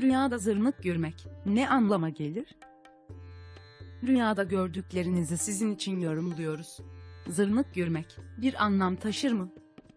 Rüyada zırnık görmek ne anlama gelir? Rüyada gördüklerinizi sizin için yorumluyoruz. Zırnık görmek bir anlam taşır mı?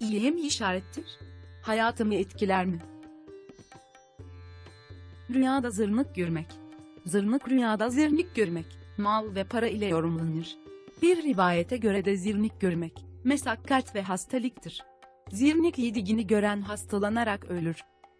İyiye mi işarettir? Hayatımı etkiler mi? Rüyada zırnık görmek. Zırnık rüyada zirnik görmek, mal ve para ile yorumlanır. Bir rivayete göre de zirnik görmek, mesakkat ve hastalıktır. Zirnik yedigini gören hastalanarak ölür.